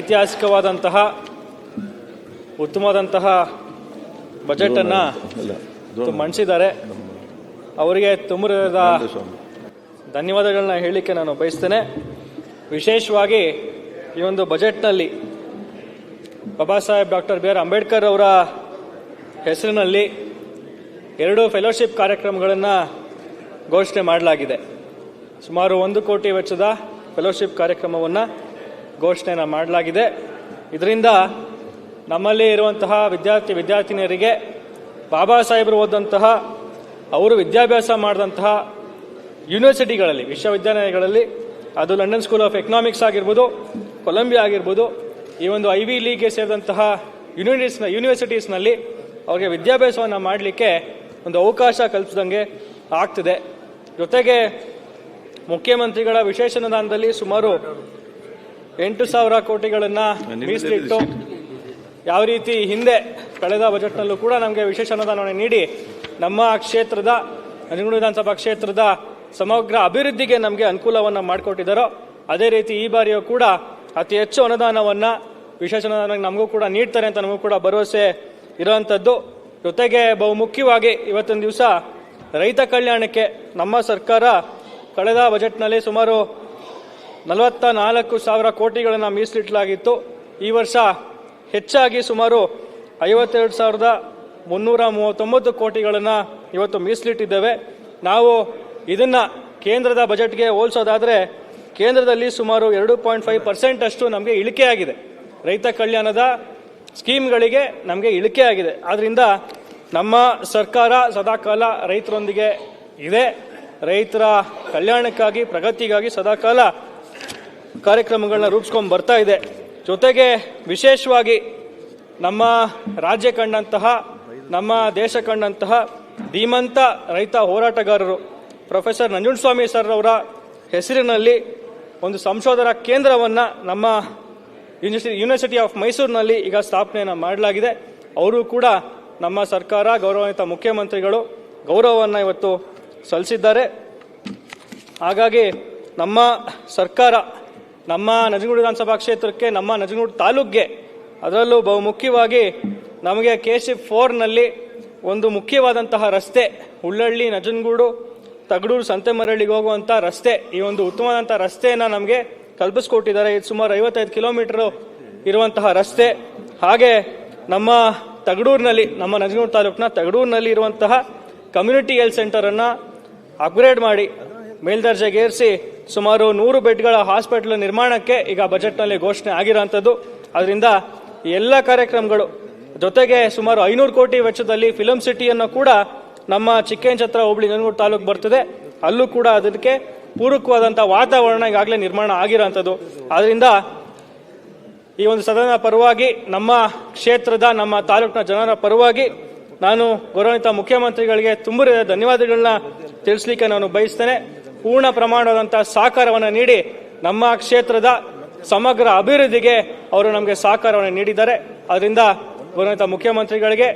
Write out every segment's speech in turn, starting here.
ಐತಿಹಾಸಿಕವಾದಂತಹ ಉತ್ತಮವಾದಂತಹ ಬಜೆಟನ್ನು ಮಂಡಿಸಿದ್ದಾರೆ ಅವರಿಗೆ ತುಮರದ ಧನ್ಯವಾದಗಳನ್ನ ಹೇಳಲಿಕ್ಕೆ ನಾನು ಬಯಸ್ತೇನೆ. ವಿಶೇಷವಾಗಿ ಈ ಒಂದು ಬಜೆಟ್ನಲ್ಲಿ Baba Saheb doctor B R Ambedkar ಅವರ ಹೆಸರಿನಲ್ಲಿ ಎರಡು ಫೆಲೋಶಿಪ್ ಕಾರ್ಯಕ್ರಮಗಳನ್ನು ಘೋಷಣೆ ಮಾಡಲಾಗಿದೆ. ಸುಮಾರು ಒಂದು ಕೋಟಿ ವೆಚ್ಚದ ಫೆಲೋಶಿಪ್ ಕಾರ್ಯಕ್ರಮವನ್ನು ಘೋಷಣೆಯನ್ನು ಮಾಡಲಾಗಿದೆ. ಇದರಿಂದ ನಮ್ಮಲ್ಲಿ ಇರುವಂತಹ ವಿದ್ಯಾರ್ಥಿ ವಿದ್ಯಾರ್ಥಿನಿಯರಿಗೆ ಬಾಬಾ ಸಾಹೇಬರು ಓದಂತಹ, ಅವರು ವಿದ್ಯಾಭ್ಯಾಸ ಮಾಡಿದಂತಹ ಯೂನಿವರ್ಸಿಟಿಗಳಲ್ಲಿ ವಿಶ್ವವಿದ್ಯಾಲಯಗಳಲ್ಲಿ ಅದು ಲಂಡನ್ ಸ್ಕೂಲ್ ಆಫ್ ಎಕನಾಮಿಕ್ಸ್ ಆಗಿರ್ಬೋದು, ಕೊಲಂಬಿಯಾ ಆಗಿರ್ಬೋದು, ಈ ಒಂದು ಐ ವಿ ಲೀಗ್ಗೆ ಸೇರಿದಂತಹ ಯೂನಿವರ್ಸಿಟೀಸ್ನ ಯೂನಿವರ್ಸಿಟೀಸ್ನಲ್ಲಿ ಅವರಿಗೆ ವಿದ್ಯಾಭ್ಯಾಸವನ್ನು ಮಾಡಲಿಕ್ಕೆ ಒಂದು ಅವಕಾಶ ಕಲ್ಪಿಸಿದಂಗೆ ಆಗ್ತಿದೆ. ಜೊತೆಗೆ ಮುಖ್ಯಮಂತ್ರಿಗಳ ವಿಶೇಷ ಅನುದಾನದಲ್ಲಿ ಸುಮಾರು ಎಂಟು ಸಾವಿರ ಕೋಟಿಗಳನ್ನು ಮೀಸಲಿಟ್ಟು ಯಾವ ರೀತಿ ಹಿಂದೆ ಕಳೆದ ಬಜೆಟ್ನಲ್ಲೂ ಕೂಡ ನಮಗೆ ವಿಶೇಷ ಅನುದಾನವನ್ನು ನೀಡಿ ನಮ್ಮ ಕ್ಷೇತ್ರದ ನಂಜನಗೂಡು ವಿಧಾನಸಭಾ ಕ್ಷೇತ್ರದ ಸಮಗ್ರ ಅಭಿವೃದ್ಧಿಗೆ ನಮಗೆ ಅನುಕೂಲವನ್ನು ಮಾಡಿಕೊಟ್ಟಿದ್ದಾರೋ ಅದೇ ರೀತಿ ಈ ಬಾರಿಯೂ ಕೂಡ ಅತಿ ಹೆಚ್ಚು ಅನುದಾನವನ್ನು ವಿಶೇಷ ಅನುದಾನ ನಮಗೂ ಕೂಡ ನೀಡ್ತಾರೆ ಅಂತ ನಮಗೂ ಕೂಡ ಭರವಸೆ ಇರುವಂಥದ್ದು ಜೊತೆಗೆ ಬಹುಮುಖ್ಯವಾಗಿ ಇವತ್ತೊಂದು ಇವತ್ತಿನ ದಿವಸ ರೈತ ಕಲ್ಯಾಣಕ್ಕೆ ನಮ್ಮ ಸರ್ಕಾರ ಕಳೆದ ಬಜೆಟ್ನಲ್ಲಿ ಸುಮಾರು ನಲವತ್ತ ನಾಲ್ಕು ಸಾವಿರ ಕೋಟಿಗಳನ್ನು ಮೀಸಲಿಟ್ಟಲಾಗಿತ್ತು ಈ ವರ್ಷ ಹೆಚ್ಚಾಗಿ ಸುಮಾರು ಐವತ್ತೆರಡು ಸಾವಿರದ ಮುನ್ನೂರ ಮೂವತ್ತೊಂಬತ್ತು ಕೋಟಿಗಳನ್ನು ಇವತ್ತು ಮೀಸಲಿಟ್ಟಿದ್ದೇವೆ. ನಾವು ಇದನ್ನು ಕೇಂದ್ರದ ಬಜೆಟ್ಗೆ ಹೋಲಿಸೋದಾದರೆ ಕೇಂದ್ರದಲ್ಲಿ ಸುಮಾರು ಎರಡು ಪಾಯಿಂಟ್ ಫೈವ್ ಪರ್ಸೆಂಟ್ ಅಷ್ಟು ನಮಗೆ ಇಳಿಕೆ ಆಗಿದೆ. ರೈತ ಕಲ್ಯಾಣದ ಸ್ಕೀಮ್ಗಳಿಗೆ ನಮಗೆ ಇಳಿಕೆ ಆಗಿದೆ. ಆದ್ದರಿಂದ ನಮ್ಮ ಸರ್ಕಾರ ಸದಾಕಾಲ ರೈತರೊಂದಿಗೆ ಇದೆ. ರೈತರ ಕಲ್ಯಾಣಕ್ಕಾಗಿ, ಪ್ರಗತಿಗಾಗಿ ಸದಾಕಾಲ ಕಾರ್ಯಕ್ರಮಗಳನ್ನ ರೂಪಿಸ್ಕೊಂಡು ಬರ್ತಾ ಇದೆ. ಜೊತೆಗೆ ವಿಶೇಷವಾಗಿ ನಮ್ಮ ರಾಜ್ಯ ಕಂಡಂತಹ, ನಮ್ಮ ದೇಶ ಕಂಡಂತಹ ಧೀಮಂತ ರೈತ ಹೋರಾಟಗಾರರು ಪ್ರೊಫೆಸರ್ ನಂಜುಂಡಸ್ವಾಮಿ ಸರ್ ಅವರ ಹೆಸರಿನಲ್ಲಿ ಒಂದು ಸಂಶೋಧನಾ ಕೇಂದ್ರವನ್ನು ನಮ್ಮ ಯೂನಿವರ್ಸಿಟಿ ಯೂನಿವರ್ಸಿಟಿ ಆಫ್ ಮೈಸೂರಿನಲ್ಲಿ ಈಗ ಸ್ಥಾಪನೆಯನ್ನು ಮಾಡಲಾಗಿದೆ. ಅವರು ಕೂಡ ನಮ್ಮ ಸರ್ಕಾರ, ಗೌರವಾನ್ವಿತ ಮುಖ್ಯಮಂತ್ರಿಗಳು ಗೌರವವನ್ನು ಇವತ್ತು ಸಲ್ಲಿಸಿದ್ದಾರೆ. ಹಾಗಾಗಿ ನಮ್ಮ ಸರ್ಕಾರ ನಮ್ಮ ನಜಗೂಡು ವಿಧಾನಸಭಾ ಕ್ಷೇತ್ರಕ್ಕೆ, ನಮ್ಮ ನಜಗೂಡು ತಾಲೂಕ್ಗೆ ಅದರಲ್ಲೂ ಬಹುಮುಖ್ಯವಾಗಿ ನಮಗೆ ಕೆ ಸಿ ಫೋರ್ನಲ್ಲಿ ಒಂದು ಮುಖ್ಯವಾದಂತಹ ರಸ್ತೆ ಉಳ್ಳಳ್ಳಿ ನಜನಗೂಡು, ತಗಡೂರು, ಸಂತೆಮರಳ್ಳಿಗೆ ಹೋಗುವಂಥ ರಸ್ತೆ, ಈ ಒಂದು ಉತ್ತಮವಾದಂಥ ರಸ್ತೆಯನ್ನು ನಮಗೆ ಕಲ್ಪಿಸ್ಕೊಟ್ಟಿದ್ದಾರೆ. ಇದು ಸುಮಾರು ಐವತ್ತೈದು ಕಿಲೋಮೀಟರ್ ಇರುವಂತಹ ರಸ್ತೆ. ಹಾಗೆ ನಮ್ಮ ತಗಡೂರಿನಲ್ಲಿ, ನಮ್ಮ ನಜನಗೂಡು ತಾಲೂಕಿನ ತಗಡೂರಿನಲ್ಲಿ ಇರುವಂತಹ ಕಮ್ಯುನಿಟಿ ಹೆಲ್ತ್ ಸೆಂಟರನ್ನು ಅಪ್ಗ್ರೇಡ್ ಮಾಡಿ ಮೇಲ್ದರ್ಜೆಗೇರಿಸಿ ಸುಮಾರು ನೂರು ಬೆಡ್ಗಳ ಹಾಸ್ಪಿಟಲ್ ನಿರ್ಮಾಣಕ್ಕೆ ಈಗ ಬಜೆಟ್ನಲ್ಲಿ ಘೋಷಣೆ ಆಗಿರೋಂಥದ್ದು ಅದರಿಂದ ಎಲ್ಲ ಕಾರ್ಯಕ್ರಮಗಳು ಜೊತೆಗೆ ಸುಮಾರು ಐನೂರು ಕೋಟಿ ವೆಚ್ಚದಲ್ಲಿ ಫಿಲಂ ಸಿಟಿಯನ್ನು ಕೂಡ ನಮ್ಮ ಚಿಕ್ಕೇಂಚತ್ರ ಹೋಬಳಿ ನನಗೂರು ತಾಲೂಕು ಬರ್ತದೆ. ಅಲ್ಲೂ ಕೂಡ ಅದಕ್ಕೆ ಪೂರಕವಾದಂಥ ವಾತಾವರಣ ಈಗಾಗಲೇ ನಿರ್ಮಾಣ ಆಗಿರೋಂಥದ್ದು ಆದ್ದರಿಂದ ಈ ಒಂದು ಸದನ ಪರವಾಗಿ ನಮ್ಮ ಕ್ಷೇತ್ರದ ನಮ್ಮ ತಾಲೂಕಿನ ಜನರ ಪರವಾಗಿ ನಾನು ಗೌರವಿತ ಮುಖ್ಯಮಂತ್ರಿಗಳಿಗೆ ತುಂಬ ಧನ್ಯವಾದಗಳನ್ನ ತಿಳಿಸ್ಲಿಕ್ಕೆ ನಾನು ಬಯಸ್ತೇನೆ. ಪೂರ್ಣ ಪ್ರಮಾಣದಂತಹ ಸಹಕಾರವನ್ನು ನೀಡಿ ನಮ್ಮ ಕ್ಷೇತ್ರದ ಸಮಗ್ರ ಅಭಿವೃದ್ಧಿಗೆ ಅವರು ನಮಗೆ ಸಹಕಾರವನ್ನು ನೀಡಿದ್ದಾರೆ. ಅದರಿಂದ ಗೌರವಂತ ಮುಖ್ಯಮಂತ್ರಿಗಳಿಗೆ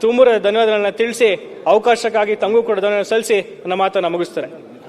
ತುಂಬ ಧನ್ಯವಾದಗಳನ್ನು ತಿಳಿಸಿ, ಅವಕಾಶಕ್ಕಾಗಿ ತಂಗು ಕೂಡ ಧನ್ಯವಾದ ಸಲ್ಲಿಸಿ, ನನ್ನ ಮಾತನ್ನು ಮುಗಿಸ್ತೇನೆ.